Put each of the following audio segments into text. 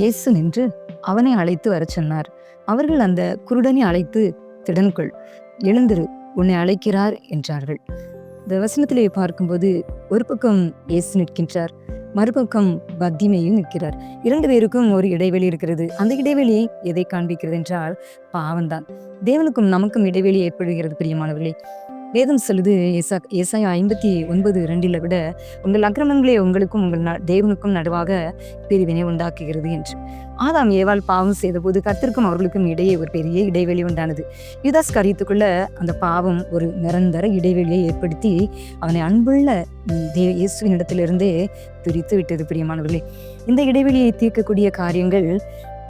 இயேசு நின்று அவனை அழைத்து வரச் சொன்னார். அவர்கள் அந்த குருடனை அழைத்து திடன்கொள் எழுந்திரு உன்னை அழைக்கிறார் என்றார்கள். இந்த வசனத்திலே பார்க்கும்போது ஒரு பக்கம் இயேசு நிற்கின்றார் மறுபக்கம் பத்திமையும் நிற்கிறார். இரண்டு பேருக்கும் ஒரு இடைவெளி இருக்கிறது. அந்த இடைவெளி எதை காண்பிக்கிறது என்றால் பாவம்தான். தேவனுக்கும் நமக்கும் இடைவெளி ஏற்படுகிறது பிரியமானவர்களே. வேதம் சொல்லுது ஏசா ஏசாயா ஐம்பத்தி ஒன்பது ரெண்டில் விட உங்கள் அக்கிரமங்களே உங்களுக்கும் உங்கள் ந- தேவனுக்கும் நடுவாக பிரிவினை உண்டாக்குகிறது என்று. ஆதாம் ஏவாள் பாவம் செய்தபோது கத்திற்கும் அவர்களுக்கும் இடையே ஒரு பெரிய இடைவெளி உண்டானது. யுதாஸ் கரியத்துக்குள்ள அந்த பாவம் ஒரு நிரந்தர இடைவெளியை ஏற்படுத்தி அவனை அன்புள்ள தே இயேசுவின் இடத்திலிருந்தே பிரித்து விட்டது பிரியமானவர்களே. இந்த இடைவெளியை தீர்க்கக்கூடிய காரியங்கள்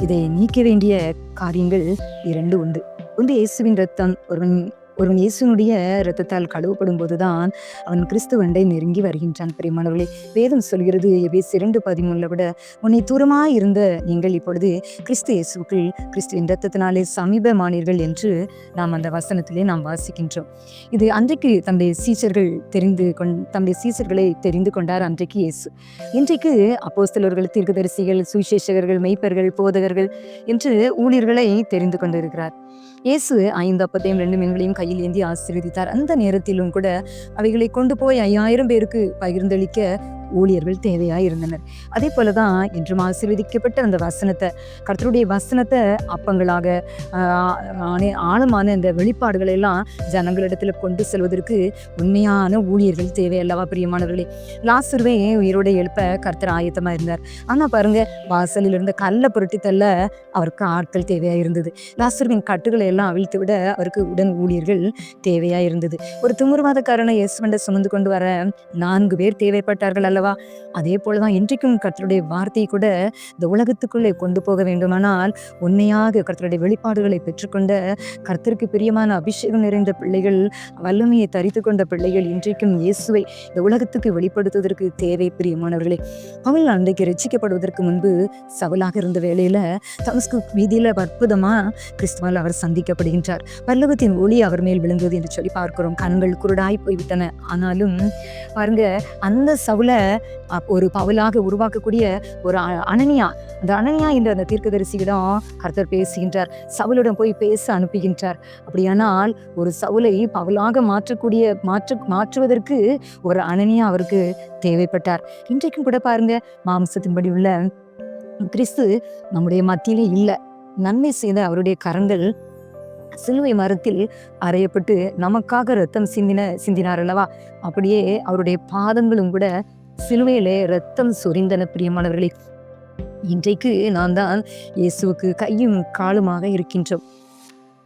இதை நீக்க வேண்டிய காரியங்கள் இரண்டு உண்டு. ஒன்று இயேசுவின் ரத்தம் ஒருவன் ஒருவன் இயேசுனுடைய இரத்தத்தால் கழுவப்படும் போதுதான் அவன் கிறிஸ்துவண்டை நெருங்கி வருகின்றான். பிரியமானவர்களே வேதம் சொல்கிறது எபேஸ் இரண்டு பதிமூணுல விட உன்னை தூரமாக இருந்த நீங்கள் இப்பொழுது கிறிஸ்து இயேசுக்குள் கிறிஸ்துவின் இரத்தத்தினாலே சமீபமானீர்கள் என்று நாம் அந்த வசனத்திலே நாம் வாசிக்கின்றோம். இது அன்றைக்கு தம்முடைய சீசர்கள் தெரிந்து கொண் தம்முடைய சீசர்களை தெரிந்து கொண்டார் அன்றைக்கு இயேசு. இன்றைக்கு அப்போஸ்தலர்கள் தீர்க்கதரிசிகள் சுவிசேஷகர்கள் மெய்ப்பர்கள் போதகர்கள் என்று ஊழியர்களை தெரிந்து கொண்டிருக்கிறார். இயேசு ஐந்து அப்பத்தையும் ரெண்டு மீன்களையும் கையில் ஏந்தி ஆசீர்வதித்தார். அந்த நேரத்திலும் கூட அவைகளை கொண்டு போய் ஐயாயிரம் பேருக்கு பகிர்ந்தளிக்க ஊழியர்கள் தேவையாக இருந்தனர். அதே போலதான் என்றும் ஆசீர்வதிக்கப்பட்ட அந்த வசனத்தை கர்த்தருடைய வசனத்தை அப்பங்களாக ஆணை- ஆழமான இந்த வெளிப்பாடுகளை எல்லாம் ஜனங்களிடத்தில் கொண்டு செல்வதற்கு உண்மையான ஊழியர்கள் தேவை அல்லவா பிரியமானவர்களே? லாசுருவே உயிரோட எழுப்ப கர்த்தர் ஆயத்தமாக இருந்தார். ஆனால் பாருங்க வாசலில் இருந்த கல்லை புரட்டி தள்ள அவருக்கு ஆட்கள் தேவையாக இருந்தது. லாசுருவின் கட்டுகளை எல்லாம் அவிழ்த்து விட அவருக்கு உடன் ஊழியர்கள் தேவையாக இருந்தது. ஒரு திமுருவாதக்காரனை இயேசுவண்ட சுமந்து கொண்டு வர நான்கு பேர் தேவைப்பட்டார்கள் அல்லவா? அதே போலதான் இன்றைக்கும் கர்த்தருடைய வார்த்தையை கூட இந்த உலகத்துக்குள்ளே கொண்டு போக வேண்டுமானால் உண்மையாக கர்த்தருடைய வெளிப்பாடுகளை பெற்றுக்கொண்ட கர்த்தருக்கு பிரியமான அபிஷேகம் நிறைந்த பிள்ளைகள் வல்லமையை தரித்து கொண்ட பிள்ளைகள் இன்றைக்கும் இயேசுவை இந்த உலகத்துக்கு வெளிப்படுத்துவதற்கு தேவை பிரியமானவர்களே. அவள் அன்றைக்கு ரசிக்கப்படுவதற்கு முன்பு சவலாக இருந்த வேளையில தமஸ்கு வீதியில அற்புதமா கிறிஸ்துவால் அவர் சந்திக்கப்படுகின்றார். பல்லவத்தின் ஒளி அவர் மேல் விழுந்தது என்று சொல்லி பார்க்கிறோம். கண்கள் குருடாய் போய்விட்டன. ஆனாலும் பாருங்க அந்த சவுல ஒரு பவுலாக உருவாக்கக்கூடிய ஒரு அனனியா. அந்த அனனியா என்ற அந்த தீர்க்கதரிசியிடம் கர்த்தர் பேசுகின்றார். சவுலிடம் போய் பேச அனுப்புகின்றார். அப்படியானால் ஒரு சவுலை பவுலாக மாற்றக்கூடிய மாற்று மாற்றுவதற்கு ஒரு அனனியா அவருக்கு தேவைப்பட்டார். இன்றைக்கும் கூட பாருங்க மாம்சத்தின்படி உள்ள கிறிஸ்து நம்முடைய மத்தியிலே இல்லை. நன்மை செய்த அவருடைய கரங்கள் சிலுவை மரத்தில் அறையப்பட்டு நமக்காக ரத்தம் சிந்தின சிந்தினார் அல்லவா? அப்படியே அவருடைய பாதங்களும் கூட சிலுவையிலே ரத்தம் சொரிந்தன பிரியமானவர்களே இன்றைக்கு நான் தான் இயேசுவுக்கு கையும் காலுமாக இருக்கின்றோம்.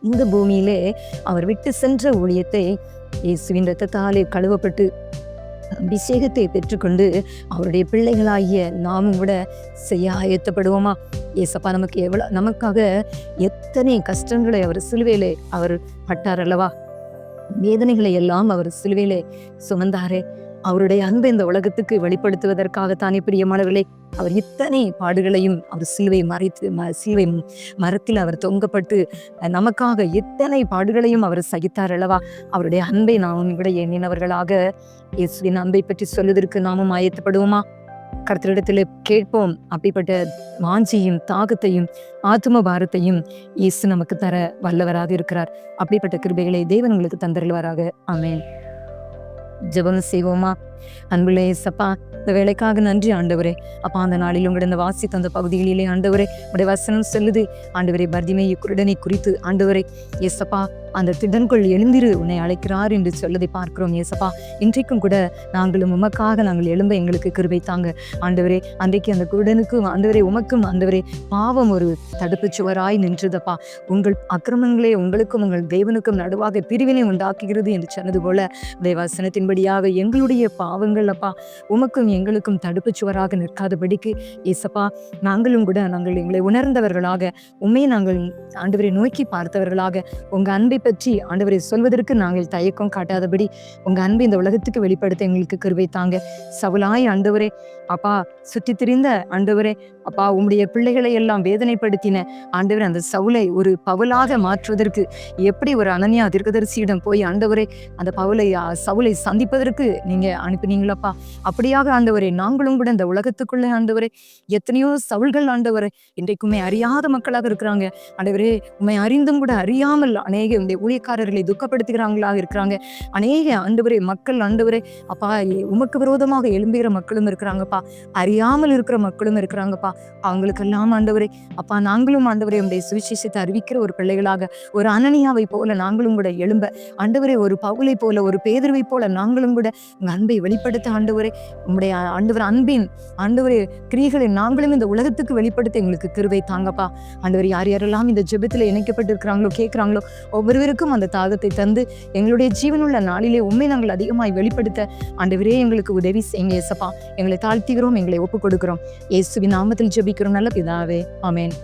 இந்த பூமியிலே அவர் விட்டு சென்ற ஊழியத்தை இயேசுவின் ரத்தத்தாலே கழுவப்பட்டு அபிஷேகத்தை பெற்றுக்கொண்டு அவருடைய பிள்ளைகளாகிய நாமும் கூட செய்ய ஆயத்தப்படுவோமா? ஏசப்பா நமக்கு எவ்வளோ நமக்காக எத்தனை கஷ்டங்களை அவர் சிலுவையிலே அவர் பட்டார் அல்லவா? வேதனைகளை எல்லாம் அவர் சிலுவையிலே சுமந்தாரே. அவருடைய அன்பை இந்த உலகத்துக்கு வெளிப்படுத்துவதற்காகத்தானே பிரியமானவர்களே. அவர் இத்தனை பாடுகளையும் அவர் சிலுவை மறைத்து ம சிலுவை மரத்தில் அவர் தொங்கப்பட்டு நமக்காக எத்தனை பாடுகளையும் அவர் சகித்தார் அல்லவா? அவருடைய அன்பை நாம் விட எண்ணினவர்களாக இயேசுவின் அன்பை பற்றி சொல்வதற்கு நாமும் ஆயத்தப்படுவோமா? கர்த்தரிடத்தில் கேட்போம். அப்படிப்பட்ட வாஞ்சியும் தாகத்தையும் ஆத்ம பாரத்தையும் இயேசு நமக்கு தர வல்லவராக இருக்கிறார். அப்படிப்பட்ட கிருபைகளை தேவன் உங்களுக்கு தந்தருள்வாராக. ஆமென். જબંગ સેવોમાં அன்புள்ள ஏசப்பா இந்த வேலைக்காக நன்றி ஆண்டவரே. அப்பா அந்த நாளில் உங்களுடைய இந்த வாசித்த அந்த பகுதிகளிலே ஆண்டவரே உடைய வசனம் செல்லுது. ஆண்டவரே பர்திமையை குருடனை குறித்து ஆண்டவரே ஏசப்பா அந்த திடன்குள் எழுந்திரு உன்னை அழைக்கிறார் என்று சொல்லதை பார்க்கிறோம் ஏசப்பா இன்றைக்கும் கூட நாங்களும் உமக்காக நாங்கள் எழும்ப எங்களுக்கு கிருபை தாங்க. ஆண்டவரே அன்றைக்கு அந்த குருடனுக்கும் ஆண்டவரே உமக்கும் ஆண்டவரே பாவம் ஒரு தடுப்புச் சுவராய் நின்றதப்பா. உங்கள் அக்கிரமங்களே உங்களுக்கும் உங்கள் தேவனுக்கும் நடுவாக பிரிவினை உண்டாக்குகிறது என்று சொன்னது போல தேவாசனத்தின்படியாக எங்களுடைய பாவங்கள் அப்பா உமக்கும் எங்களுக்கும் தடுப்பு சுவராக நிற்காதபடிக்கு ஏசப்பா நாங்களும் கூட நாங்கள் எங்களை உணர்ந்தவர்களாக உண்மையை நாங்கள் ஆண்டவரை நோக்கி பார்த்தவர்களாக உங்க அன்பை பற்றி ஆண்டவரை சொல்வதற்கு நாங்கள் தயக்கம் காட்டாதபடி உங்க அன்பை இந்த உலகத்துக்கு வெளிப்படுத்த எங்களுக்கு கருவை தாங்க. சவுலாய் ஆண்டவரே அப்பா சுற்றி திரிந்த ஆண்டவரே அப்பா உம்முடைய பிள்ளைகளை எல்லாம் வேதனைப்படுத்தின ஆண்டவரே அந்த சவுலை ஒரு பவுலாக மாற்றுவதற்கு எப்படி ஒரு அனன்யா தீர்க்கதரிசியிடம் போய் ஆண்டவரே அந்த பவுலை சவுலை சந்திப்பதற்கு நீங்க அனுப்பினீங்களப்பா. அப்படியாக ஆண்டவரே நாங்களும் கூட இந்த உலகத்துக்குள்ளே ஆண்டவரே எத்தனையோ சவுள்கள் ஆண்டவரே இன்றைக்குமே அறியாத மக்களாக இருக்கிறாங்க. ஆண்டவரே உண்மை அறிந்தும் கூட அறியாமல் அநேக இந்த ஊழியக்காரர்களை துக்கப்படுத்துகிறாங்களாக இருக்கிறாங்க. அநேக ஆண்டவரே மக்கள் ஆண்டவரே அப்பா உமக்கு விரோதமாக எழும்புகிற மக்களும் இருக்கிறாங்கப்பா. அறியாமல் இருக்கிற மக்களும் இருக்கிறாங்கப்பா. அவங்களுக்கெல்லாம் ஆண்டவரே அப்பா நாங்களும் ஆண்டவரே உடைய சுவிசேஷத்தை அறிவிக்கிற ஒரு பிள்ளைகளாக ஒரு அனனியாவை போல நாங்களும் கூட எழும்ப. ஆண்டவரே ஒரு பவுலை போல ஒரு பேதர்வை போல நாங்களும் கூட உங்க அன்பை வெளிப்படுத்த ஆண்டவரே உங்களுடைய ஆண்டவர் அன்பின் ஆண்டவரே கிரிகளை நாங்களும் இந்த உலகத்துக்கு வெளிப்படுத்த எங்களுக்கு கிருவை தாங்கப்பா. ஆண்டவர் யார் யாரெல்லாம் இந்த ஜெபத்தில் இணைக்கப்பட்டிருக்கிறாங்களோ கேட்குறாங்களோ ஒவ்வொருவருக்கும் அந்த தாகத்தை தந்து எங்களுடைய ஜீவனுள்ள நாளிலே உண்மை நாங்கள் அதிகமாய் வெளிப்படுத்த ஆண்டவரே எங்களுக்கு உதவி செய்யுங்க ஏசப்பா எங்களை தாழ்த்துகிறோம் எங்களை ஒப்புக் கொடுக்கிறோம் இயேசுவின் நாமத்தில் ஜெபிக்கிறோம் நல்ல பிதாவே. ஆமேன்.